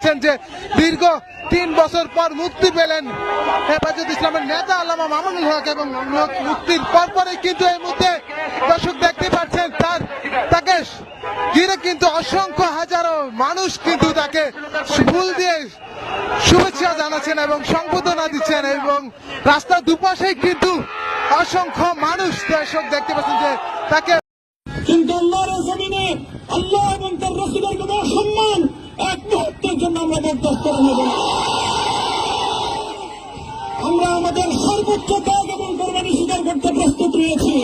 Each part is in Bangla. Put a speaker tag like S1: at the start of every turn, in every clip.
S1: পাচ্ছেন যে দীর্ঘ তিন বছর পর মুক্তি পেলেন হেফাজত ইসলামের নেতা আল্লামা মামুনুল হক এবং মুক্তির পরপরই কিন্তু এই মুহূর্তে দর্শক দেখতে পাচ্ছেন তার তাকে ঘিরে কিন্তু অসংখ্য হাজারো মানুষ কিন্তু তাকে ফুল দিয়ে শুভেচ্ছা জানাচ্ছেন এবং সংবর্ধনা দিচ্ছেন এবং রাস্তার দুপাশে কিন্তু অসংখ্য মানুষ দর্শক দেখতে পাচ্ছেন যে তাকে
S2: কিন্তু আল্লাহ এবং তার রসুলের কোনো সম্মান এক মুহূর্তের জন্য আমরা বরদাস্ত করে না। আমরা আমাদের সর্বোচ্চ ত্যাগ এবং কোরবানি স্বীকার করতে প্রস্তুত রয়েছি।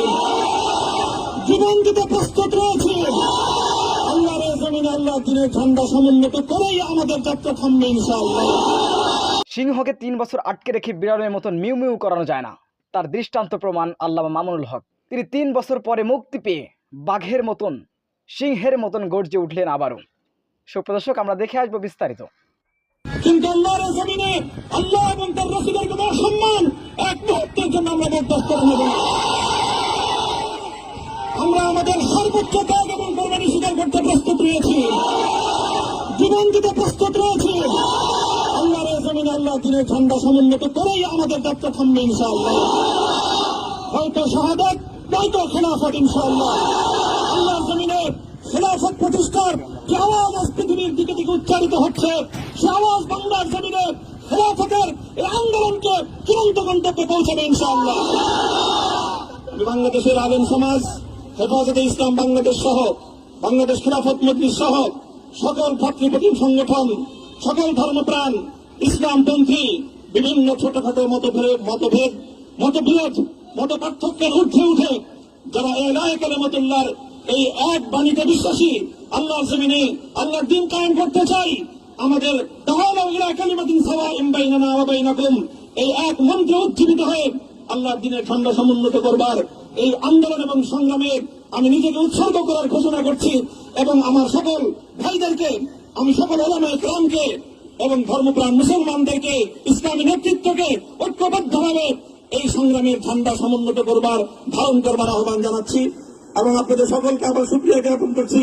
S2: জীবন দিতে প্রস্তুত রয়েছি। আল্লাহর জমিনে আল্লাহ দিনের ঝান্ডা সমুন্নত করেই আমাদের যাত্রা থামবে ইনশাআল্লাহ।
S3: সিংহকে তিন বছর আটকে রেখে বিড়ালের মতন মিউ মিউ করানো যায় না। তার দৃষ্টান্ত প্রমাণ আল্লামা মামুনুল হক। তিনি তিন বছর পরে মুক্তি পেয়ে বাঘের মতন, সিংহের মতন গর্জে উঠলেন আবারও। সুপ্রদর্শক, আমরা দেখে আসব বিস্তারিত।
S2: কিন্তু আল্লাহর জমিনে আল্লাহ এবং তার রসুলের এক মুহূর্তের জন্য আমরা বরদাস্ত করে নেব আমরা আমাদের সর্বোচ্চ ত্যাগ এবং কোরবানি স্বীকার করতে প্রস্তুত রয়েছি। জীবন দিতে প্রস্তুত রয়েছি। আল্লাহর জমিনে আল্লাহ দিনের ঝান্ডা সমুন্নত করেই আমাদের যাত্রা থামবে ইনশাআল্লাহ। হয়তো শাহাদাত, নয়তো খেলাফত ইনশাআল্লাহ। আল্লাহর জমিনে খেলাফত প্রতিষ্ঠার যে আওয়াজ আজ পৃথিবীর দিকে দিকে উচ্চারিত হচ্ছে, সে আওয়াজ বাংলার জমিনে খেলাফতের এই আন্দোলনকে চূড়ান্ত গন্তব্যে পৌঁছাবে ইনশাআল্লাহ। বাংলাদেশের আলেম সমাজ, হেফাজতে ইসলাম বাংলাদেশ সহ, বাংলাদেশ খেলাফত মজলিস সহ, সকল ভাতৃপ্রতিম সংগঠন, সকল ধর্মপ্রাণ, ইসলামপন্থী, বিভিন্ন ছোটখাটো মতভেদ মতভেদ, মতবিরোধ মত পার্থক্যের ঊর্ধ্বে উঠে, যারা এলায় কালামতুল্লাহর এই এক বাণীতে বিশ্বাসী আল্লাহর জমিনে আল্লাহর দিন কায়েম করতে চাই। আমাদের এই এক মন্ত্রে উজ্জীবিত হয়ে আল্লাহর দিনের ঠান্ডা সমুন্নত করবার এই আন্দোলন এবং সংগ্রামে আমি নিজেকে উৎসর্গ করার ঘোষণা করছি এবং আমার সকল ভাইদেরকে, আমি সকল ওলামা ইকরামকে এবং ধর্মপ্রাণ মুসলমানদেরকে, ইসলামী নেতৃত্বকে ঐক্যবদ্ধভাবে এই সংগ্রামের ঠান্ডা সমুন্নত করবার, ধারণ করবার আহ্বান জানাচ্ছি এবং আপনাদের সকলকে আবার সুক্রিয়া জ্ঞাপন করছি।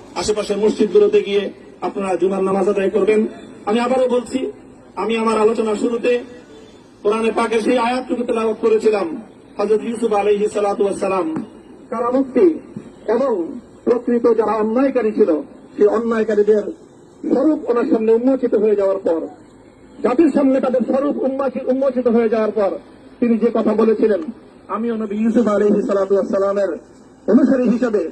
S2: আশেপাশের মসজিদগুলোতে গিয়ে আপনারা জুমার নামাজ আদায় করবেন। আমি আবারও বলছি, আমি আমার আলোচনার শুরুতে কোরআনে পাকের সেই আয়াতটুকু তেলাওয়াত করেছিলাম হজরত ইউসুফ আলহি সালাম কারামুক্তি এবং প্রকৃত যারা অন্যায়কারী ছিল, সেই অন্যায়কারীদের স্বরূপ ওনার সামনে উন্মোচিত হয়ে যাওয়ার পর, জাতির সামনে তাদের স্বরূপ উন্মোচি- উন্মোচিত হয়ে যাওয়ার পর তিনি যে কথা বলেছিলেন, আমিও নবী ইউসুফ আলহি সালামের অনুসারী হিসেবে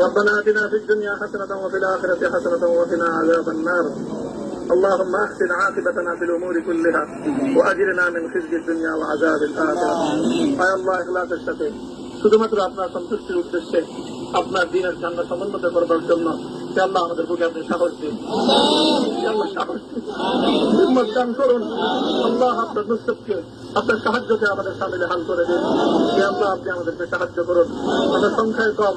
S2: ربنا اتنا في الدنيا حسنة وفي الآخرة حسنة وقنا عذاب النار اللهم احسن عاقبتنا في الامور كلها واجرنا من خزي الدنيا وعذاب الاخره আয় আল্লাহ ইখলাসের সাথে শুধুমাত্র আপনার সন্তুষ্টির উদ্দেশ্যে আপনার দিনের ঝান্ডা সমুন্নত করবার জন্য হে আল্লাহ আমাদের বুকে আপনি সাহস দিন হে আল্লাহ সাহস দিন হিম্মত দান করুন আল্লাহ আপনার নুসরতকে আপনার সাহায্যকে আমাদের সামিলে হাল করে দিন হে আল্লাহ আপনি আমাদেরকে সাহায্য করুন আমরা সংখ্যায় কম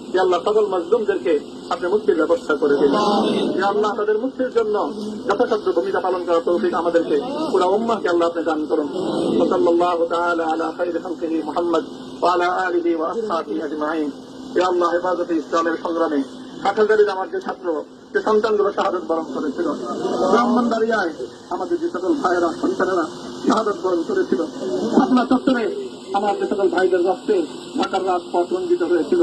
S2: যে আল্লাহ সকল মজলুমদেরকে আপনি মুক্তির ব্যবস্থা করে দিন আল্লাহ তাদের মুক্তির জন্য যথাসাধ্য ভূমিকা পালন করার তৌফিক আমাদেরকে পুরো উম্মাহকে আল্লাহ আপনি দান করুন। সাল্লাল্লাহু তাআলা আলা খাইরি খালকিহি মুহাম্মদ ওয়া আলা আলিহি ওয়া আসহাবিহি আজমাইন। ইয়া আল্লাহ, হেফাজতে ইসলামের সংগ্রামে কাঠালগাড়ির আমার যে ছাত্র, যে সন্তানগুলো শাহাদত বরণ করেছিল ব্রাহ্মণবাড়িয়ায় আমাদের যে সকল ভাইয়েরা, সন্তানেরা শাহাদত বরণ করেছিল, আপনার চত্বরে আমার যে সকল ভাইদের রক্তে ঢাকার রাজপথ রঞ্জিত হয়েছিল।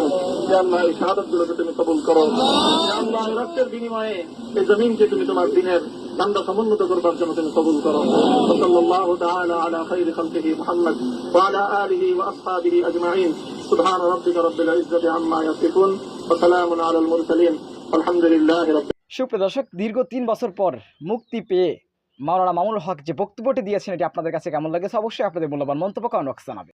S2: এই শাহাদত গুলোকে তুমি কবুল করো। রক্তের বিনিময়ে এই জমিনকে তুমি তোমার দিনের বান্দা সমুন্নত করবার জন্য তুমি কবুল করো। সাল্লাল্লাহু তাআলা আলা খাইরি খালকিহি মুহাম্মদ ওয়া আলা আলিহি ওয়া আসহাবিহি আজমাইন। সুবহান রাব্বিকা রাব্বিল ইজ্জাতি আম্মা ইয়াসিফুন ওয়া সালামুন আলাল মুরসালিন। আলহামদুলিল্লাহি রাব্বিল
S3: দীর্ঘ তিন বছর পর মুক্তি পেয়ে মাওলানা মামুনুল হক যে বক্তব্যটি দিয়েছেন, এটি আপনাদের কাছে কেমন লেগেছে অবশ্যই আপনাদের মূল্যবান মন্তব্য কমেন্ট